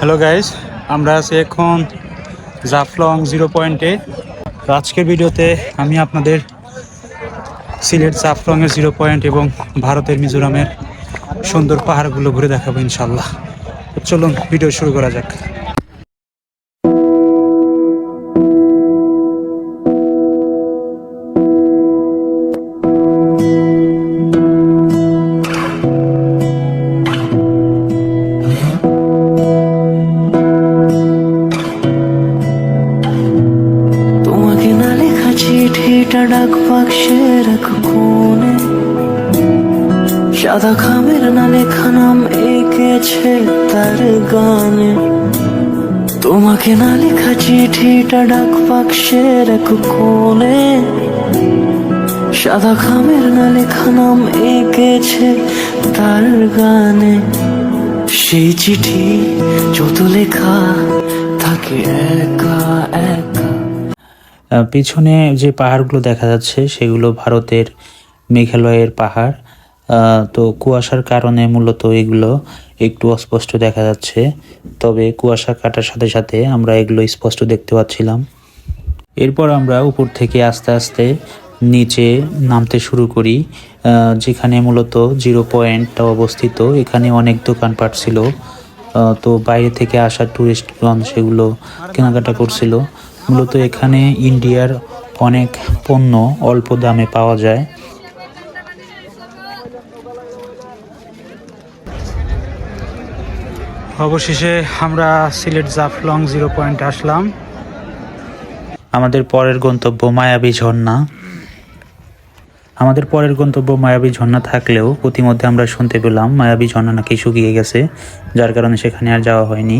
Hello guys আমরা আছি এখন জাফলং জিরো পয়েন্টে আজকের ভিডিওতে আমি আপনাদের সিলেট জাফলংয়ের জিরো পয়েন্ট এবং ভারতের মিজোরামের সুন্দর পাহাড়গুলো ঘুরে দেখাবো ইনশাল্লাহ চলুন, ভিডিও শুরু করা যাক। সাদা খামের না লেখা নাম এঁকেছে তার গানে তোমাকে না লেখা চিঠিটা ডাক বাক্সে রাখো কোণে সাদা খামের না লেখা নাম এঁকেছে তার গানে সেই চিঠি যত লেখা থাকে একা একা। পিছনে যে পাহাড়গুলো দেখা যাচ্ছে, সেগুলো ভারতের মেঘালয়ের পাহাড়। তো কুয়াশার কারণে মূলত এগুলো একটু অস্পষ্ট দেখা যাচ্ছে। তবে কুয়াশা কাটার সাথে সাথে আমরা এগুলো স্পষ্ট দেখতে পাচ্ছিলাম। এরপর আমরা উপর থেকে আস্তে আস্তে নিচে নামতে শুরু করি যেখানে মূলত জিরো পয়েন্টটা অবস্থিত। এখানে অনেক দোকানপাট ছিল তো বাইরে থেকে আসা টুরিস্টগণ সেগুলো কেনাকাটা করছিল। মূলত এখানে ইন্ডিয়ার অনেক পণ্য অল্প দামে পাওয়া যায়। অবশেষে আমরা সিলেট জাফলং জিরো পয়েন্ট আসলাম। আমাদের পরের গন্তব্য মায়াবী ঝর্ণা। আমাদের পরের গন্তব্য মায়াবী ঝর্ণা থাকলেও প্রতিমধ্যে আমরা শুনতে পেলাম মায়াবী ঝর্ণা নাকি শুকিয়ে গেছে, যার কারণে সেখানে আর যাওয়া হয়নি।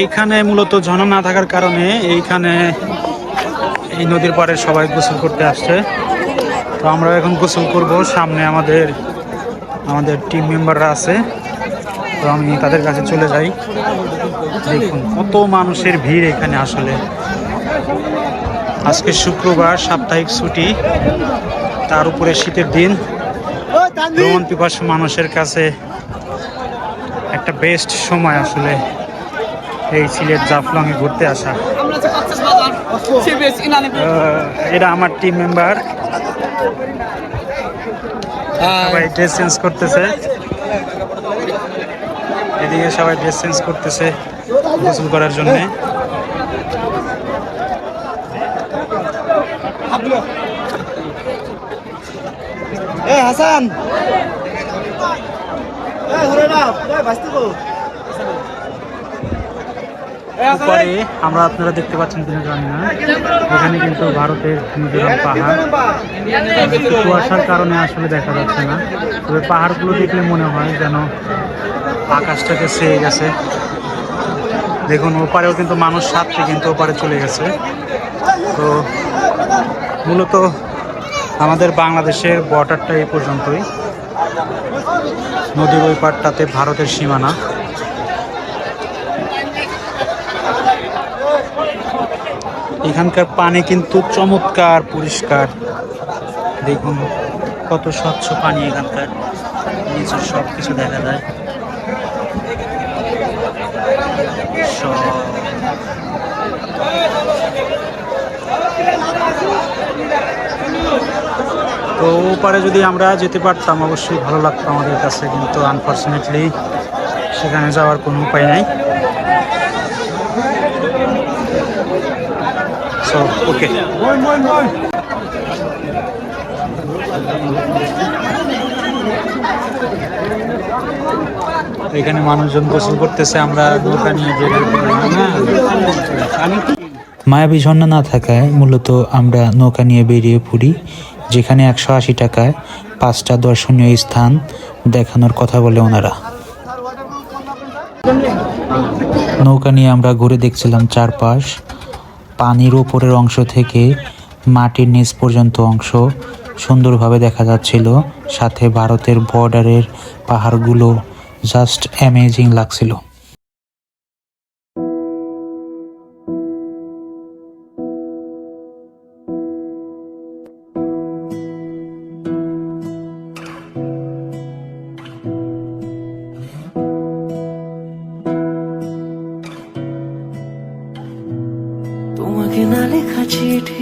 এইখানে মূলত ঝর্ণা না থাকার কারণে এইখানে এই নদীর পাড়ে সবাই গোসল করতে আসছে। তো আমরা এখন গোসল করব, সামনে আমাদের আমাদের টিম মেম্বাররা আছে। তো আমি তাদের কাছে চলে যাই। দেখুন কত মানুষের ভিড় এখানে আসলে। আজকে শুক্রবার, সাপ্তাহিক ছুটি। তার উপরে শীতের দিন। মানুষের কাছে একটা বেস্ট সময় আসলে। এই সিলেট জাফলং এ ঘুরতে আসা। আহ, এটা আমার টিম মেম্বার সবাই ড্রেস চেঞ্জ করতেছে। এদিকে সবাই ড্রেস চেঞ্জ করতেছে গোসল করার জন্য। এ হাসান! উপরে আমরা আপনারা দেখতে পাচ্ছেন কিনা জানি না। এখানে কিন্তু ভারতের মিজোরাম পাহাড়। কুয়াশার কারণে আসলে দেখা যাচ্ছে না। তবে পাহাড়গুলো দেখলে মনে হয় যেন আকাশটাকে ছেয়ে গেছে। দেখুন, ওপারেও কিন্তু মানুষ সাতটি কিন্তু ওপারে চলে গেছে। তো মূলত আমাদের বাংলাদেশের বর্ডারটা এই পর্যন্তই। নদীর ওই পারটাতে ভারতের সীমানা। এখানকার পানি কিন্তু চমৎকার, পরিষ্কার। দেখুন, কত স্বচ্ছ পানি এখানকার। নিচে সব কিছু দেখা যায়। তো ওপারে যদি আমরা যেতে পারতাম, অবশ্যই ভালো লাগতো আমাদের কাছে, কিন্তু আনফর্চুনেটলি সেখানে যাওয়ার কোনো উপায় নাই। সো ওকে এখানে মানুষজন গোসল করতেছে আমরা নৌকা নিয়ে মায়াবী ঝর্ণা না থাকায় মূলত আমরা নৌকা নিয়ে বেরিয়ে পড়ি যেখানে একশো আশি টাকায় পাঁচটা দর্শনীয় স্থান দেখানোর কথা বলে ওনারা। নৌকা নিয়ে আমরা ঘুরে দেখছিলাম চারপাশ। পানির ওপরের অংশ থেকে মাটির নিচ পর্যন্ত অংশ সুন্দরভাবে দেখা যাচ্ছিল। সাথে ভারতের বর্ডারের পাহাড়গুলো জাস্ট অ্যামেজিং লাগছিল।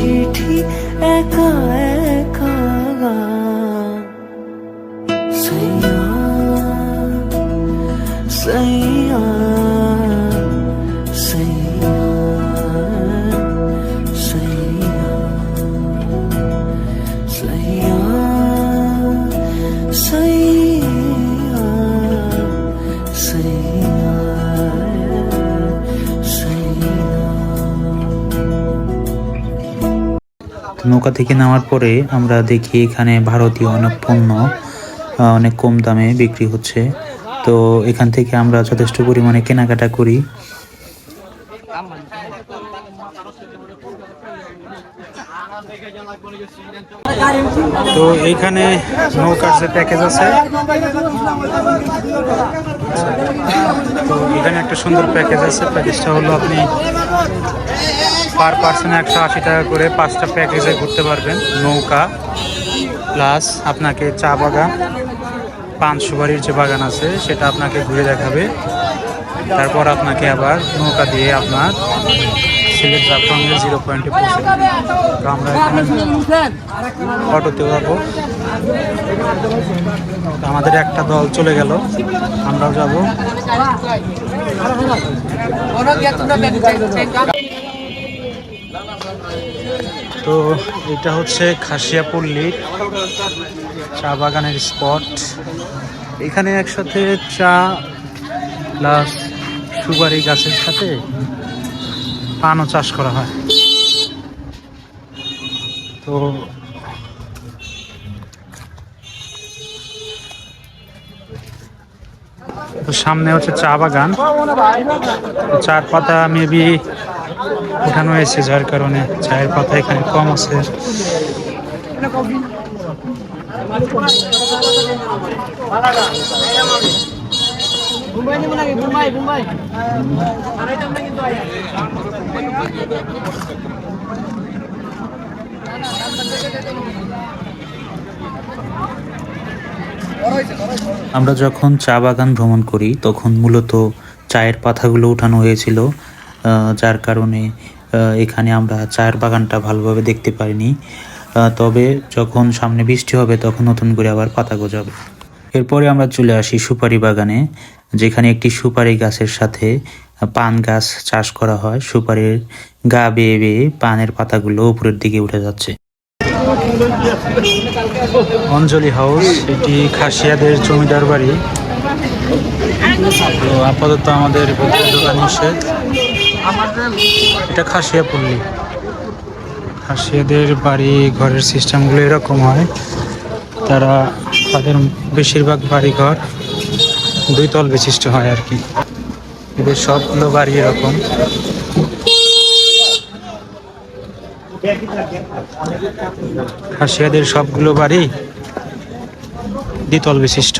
চিঠি একা নৌকা থেকে নামার পরে আমরা দেখি এখানে ভারতীয় অনেক পণ্য অনেক কম দামে বিক্রি হচ্ছে। তো এখান থেকে আমরা যথেষ্ট পরিমাণে কেনাকাটা করি। তো এইখানে নৌকার যে প্যাকেজ আছে তো এখানে একটা সুন্দর প্যাকেজ আছে। প্যাকেজটা হলো আপনি পার পার্সন একশো আশি টাকা করে পাঁচটা প্যাকেজে ঘুরতে পারবেন। নৌকা, প্লাস আপনাকে চা বাগান, পান সুপারির যে বাগান আছে, সেটা আপনাকে ঘুরে দেখাবে। তারপর আপনাকে আবার নৌকা দিয়ে আপনার সিলেট জাফলংয়ের জিরো পয়েন্টে পৌঁছে তো আমরা অটোতে যাব। আমাদের একটা দল চলে গেল, আমরাও যাব। তো এটা হচ্ছে খাসিয়াপল্লী চা বাগানের স্পট। এখানে একসাথে চা প্লাস সুপারি গাছের সাথে পানও চাষ করা হয়। তো তো সামনে হচ্ছে চা বাগান। চার পাতা মেবি উঠানো হয়েছে যার কারণে চায়ের পাতা এখানে কম আছে। আমরা যখন চা বাগান ভ্রমণ করি, তখন মূলত চায়ের পাতাগুলো উঠানো হয়েছিল। যার কারণে এখানে আমরা চায়ের বাগানটা ভালোভাবে দেখতে পারিনি। তবে যখন সামনে বৃষ্টি হবে, তখন নতুন করে আবার পাতা গজাবে। এরপরে আমরা চলে আসি সুপারি বাগানে, যেখানে একটি সুপারি গাছের সাথে পান গাছ চাষ করা হয়। সুপারির গা বেয়ে বেয়ে পানের পাতাগুলো উপরের দিকে উঠে যাচ্ছে। অঞ্জলি হাউস, এটি খাসিয়াদের জমিদার বাড়ি। আপাতত আমাদের দোকান নিষেধ। এটা খাসিয়া পল্লী। খাসিয়াদের বাড়ি, ঘরের সিস্টেমগুলো এরকম হয়। তারা তাদের বেশিরভাগ বাড়ি ঘর দুই তল বিশিষ্ট হয় আর কি। এদের সবগুলো বাড়ি এরকম। খাসিয়াদের সবগুলো বাড়ি দ্বিতল বিশিষ্ট।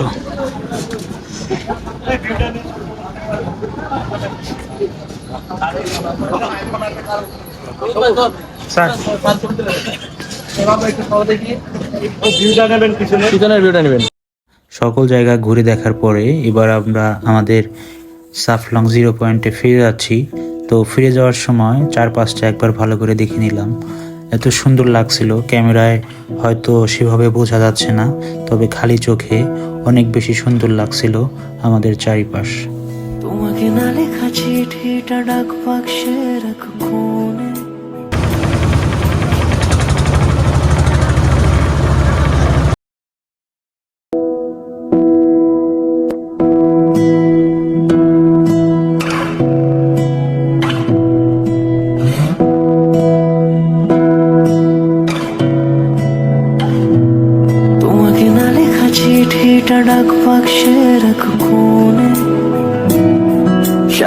পিছনের ভিউটা নেবেন। সকল জায়গা ঘুরে দেখার পরে এবার আমরা আমাদের সাফলং জিরো পয়েন্টে ফিরে যাচ্ছি। তো ফিরে যাওয়ার সময় চারপাশটা একবার ভালো করে দেখে নিলাম। এত সুন্দর লাগছিল ক্যামেরায় হয়তো সেভাবে বোঝা যাচ্ছে না তবে খালি চোখে অনেক বেশি সুন্দর লাগছিল আমাদের চারিপাশ। তোমাকে না লেখা চিঠিটা ডাক বাক্সে রাখো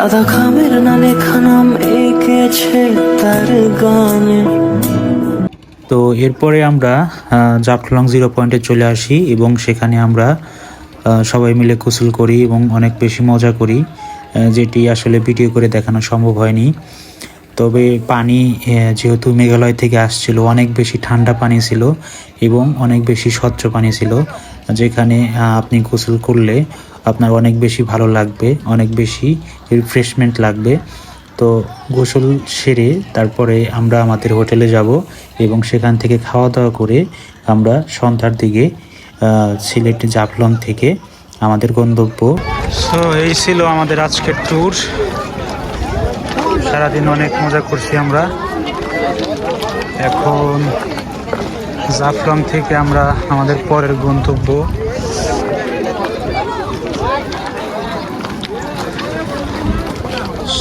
সাদা খামের না লেখা নাম এঁকেছে তার গানে। তো এরপরে আমরা জাফলং জিরো পয়েন্টে চলে আসি এবং সেখানে আমরা সবাই মিলে গোসল করি এবং অনেক বেশি মজা করি যেটি আসলে ভিডিও করে দেখানো সম্ভব হয়নি। তবে পানি যেহেতু মেঘালয় থেকে আসছিল, অনেক বেশি ঠান্ডা পানি ছিল এবং অনেক বেশি স্বচ্ছ পানি ছিল, যেখানে আপনি গোসল করলে আপনার অনেক বেশি ভালো লাগবে, অনেক বেশি রিফ্রেশমেন্ট লাগবে। তো গোসল সেরে তারপরে আমরা আমাদের হোটেলে যাব এবং সেখান থেকে খাওয়া দাওয়া করে আমরা সন্ধ্যার দিকে সিলেট জাফলং থেকে আমাদের গন্তব্য। সো এই ছিল আমাদের আজকের ট্যুর সারাদিন অনেক মজা করছি আমরা। এখন জাফলং থেকে আমরা আমাদের পরের গন্তব্য।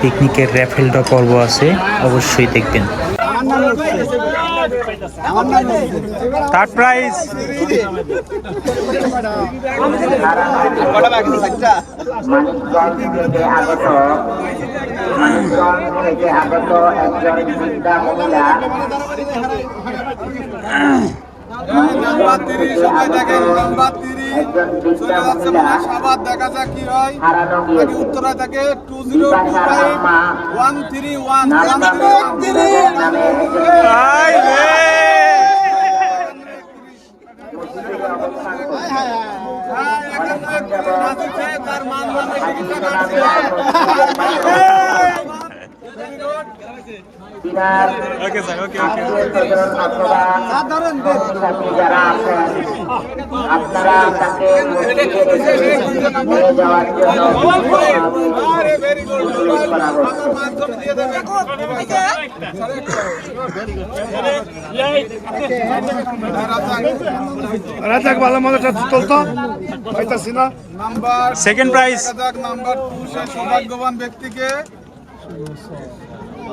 পিকনিকের র্যাফেল ড্র পর্ব আছে অবশ্যই দেখবেন। থার্ড প্রাইজ আগত মানিকগঞ্জ থেকে বৃদ্ধা মহিলা মানিকগঞ্জ থেকে আগত একজন বৃদ্ধা মহিলা আবার দেখা যাক কি হয়। হারানো গিয়েছে উত্তরা থেকে two zero two five Sharma one three one নামে যারা আছেন আপনারা তাকে নিয়ে যাওয়ার। রাজাক ভালো মজাটা চলতো? পাইতাছি না। Number second prize Razzak number two সে সৌভাগ্যবান ব্যক্তিকে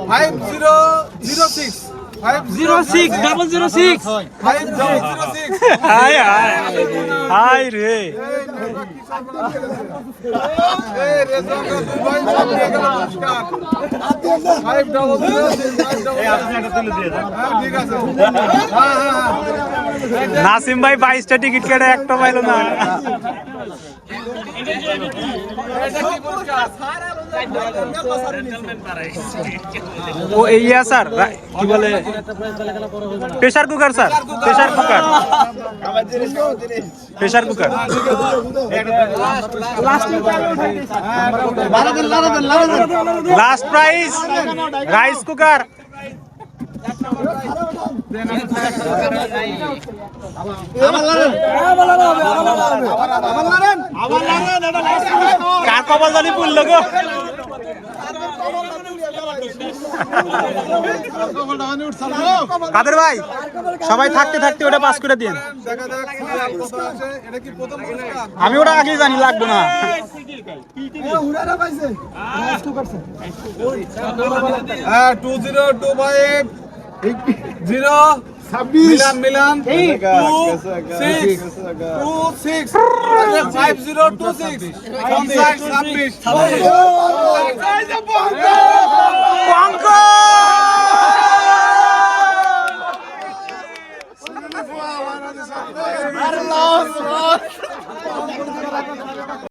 five zero zero six five zero six double zero six five zero zero six high হাই হাই রে নাসিম ভাই বাইশটা টিকিট কেটে একটা পাইলো না। ও এই ইয়া স্যার রা- কি বলে pressure cooker sir pressure cooker pressure cooker last price rice cooker কার কপাল জানি পুললো গো কাদের ভাই? সবাই থাকতে থাকতে ওটা পাস করে দিন আমি ওটা আগেই জানি, লাগবো না। Two zero two five zero Milan মিলান। ফাইভ জিরো টু সিক্স ছাব্বিশ। ছাব্বিশ।